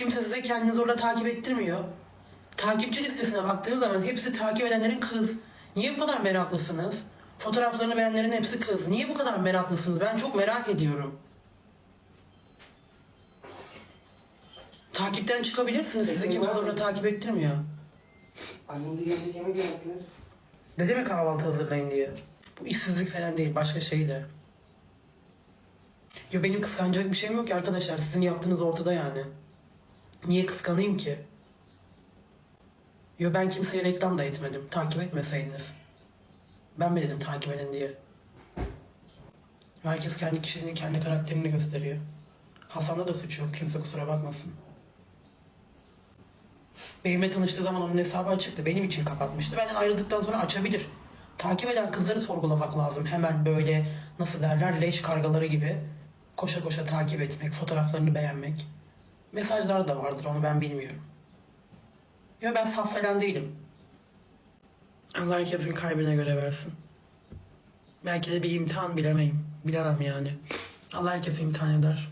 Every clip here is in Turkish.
Kimse size kendini zorla takip ettirmiyor. Takipçi listesine baktığınız zaman hepsi takip edenlerin kız. Niye bu kadar meraklısınız? Fotoğraflarını beğenenlerin hepsi kız. Niye bu kadar meraklısınız? Ben çok merak ediyorum. Takipten çıkabilirsiniz. Sizi kimse zorla takip ettirmiyor. Annem de yemek yemek yaptılar. Ne demek kahvaltı hazırlayın diye? Bu işsizlik falan değil, başka şey de. Ya benim kıskanacak bir şeyim yok ki arkadaşlar. Sizin yaptığınız ortada yani. Niye kıskanayım ki? Yo ben kimseye reklam da etmedim. Takip etmeseydiniz. Ben mi dedim takip edin diye? Herkes kendi kişiliğini, kendi karakterini gösteriyor. Hasan'da da suç yok. Kimse kusura bakmasın. Benimle tanıştığı zaman onun hesabı açıktı. Benim için kapatmıştı. Benden ayrıldıktan sonra açabilir. Takip eden kızları sorgulamak lazım. Hemen böyle nasıl derler leş kargaları gibi koşa koşa takip etmek, fotoğraflarını beğenmek. Mesajlar da vardır onu ben bilmiyorum. Ya ben saf falan değilim. Allah herkesin kalbine göre versin. Belki de bir imtihan bilemeyim. Bilemem yani. Allah herkesi imtihan eder.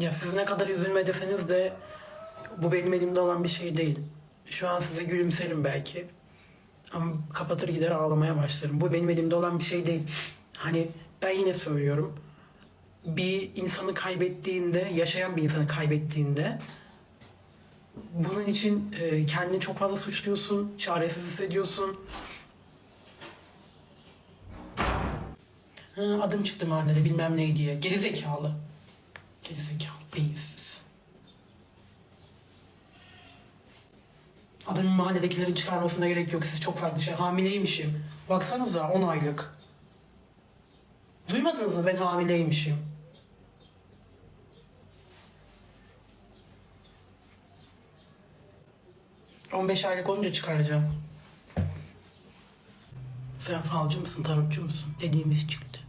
Ya siz ne kadar üzülme deseniz de bu benim elimde olan bir şey değil. Şu an size gülümserim belki. Ama kapatır gider ağlamaya başlarım. Bu benim elimde olan bir şey değil. Hani ben yine söylüyorum. Bir insanı kaybettiğinde, yaşayan bir insanı kaybettiğinde bunun için e, kendini çok fazla suçluyorsun, çaresiz hissediyorsun. Adım çıktı mahallede bilmem ne diye. Geri zekalı. Geri Adamın mahalledekilerin çıkarmasına gerek yok. Siz çok farklı şey. Hamileymişim. Baksanıza 10 aylık. Duymadınız mı ben hamileymişim? ...15 aylık olunca çıkaracağım. Sen falcı mısın, tarotçu musun? Dediğimiz çıktı.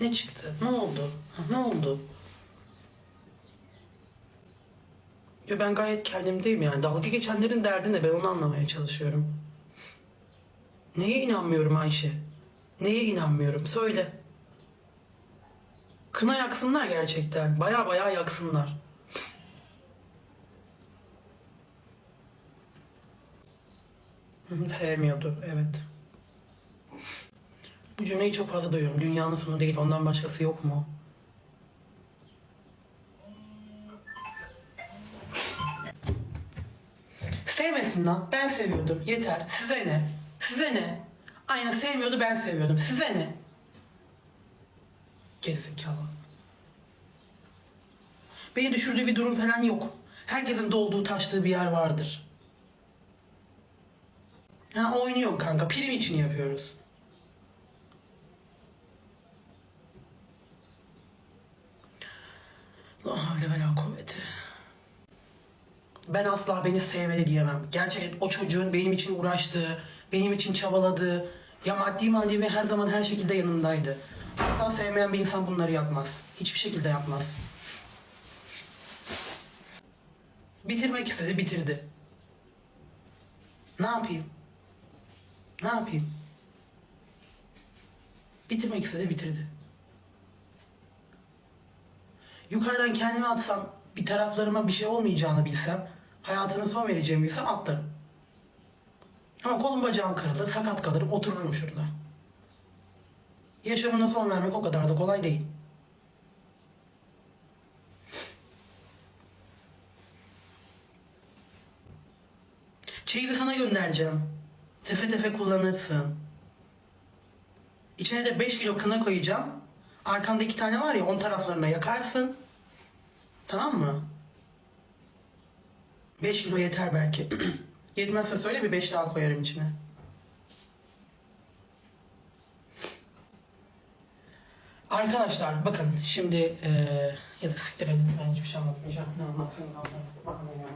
Ne çıktı? Ne oldu? Ha, ne oldu? Ya ben gayet kendimdeyim yani. Dalga geçenlerin derdi ne? Ben onu anlamaya çalışıyorum. Neye inanmıyorum Ayşe? Neye inanmıyorum? Söyle. Kına yaksınlar gerçekten. Baya baya yaksınlar. Sevmiyordu, evet. Bu cümleyi çok fazla duyuyorum. Dünyanın sonu değil, ondan başkası yok mu? Sevmesin lan. Ben seviyordum. Yeter. Size ne? Size ne? Aynen sevmiyordu ben seviyordum. Size ne? Gerizekalı. Beni düşürdüğü bir durum falan yok. Herkesin dolduğu taştığı bir yer vardır. Ha oynuyorum kanka. Prim için yapıyoruz. La havle ve la kuvveti. Ben asla beni sevmedi diyemem. Gerçekten o çocuğun benim için uğraştığı, benim için çabaladığı, ya maddi manevi her zaman her şekilde yanımdaydı. Asla sevmeyen bir insan bunları yapmaz. Hiçbir şekilde yapmaz. Bitirmek istedi, bitirdi. Ne yapayım? Ne yapayım? Bitirmek istedi, bitirdi. Yukarıdan kendimi atsam, bir taraflarıma bir şey olmayacağını bilsem, hayatını son vereceğimi bilsem atlarım. Ama kolum bacağım kırılır, sakat kalırım, otururum şurada. Yaşamına son vermek o kadar da kolay değil. Çeyizi sana göndereceğim. Tefe tefe kullanırsın. İçine de 5 kilo kına koyacağım. Arkanda iki tane var ya on taraflarına yakarsın. Tamam mı? 5 kilo yeter belki. Yetmezse söyle bir 5 daha koyarım içine. Arkadaşlar bakın şimdi eee ya da siktir edin ben hiçbir şey anlatmayacağım. Ne anlatsın zaten. Bakın ya.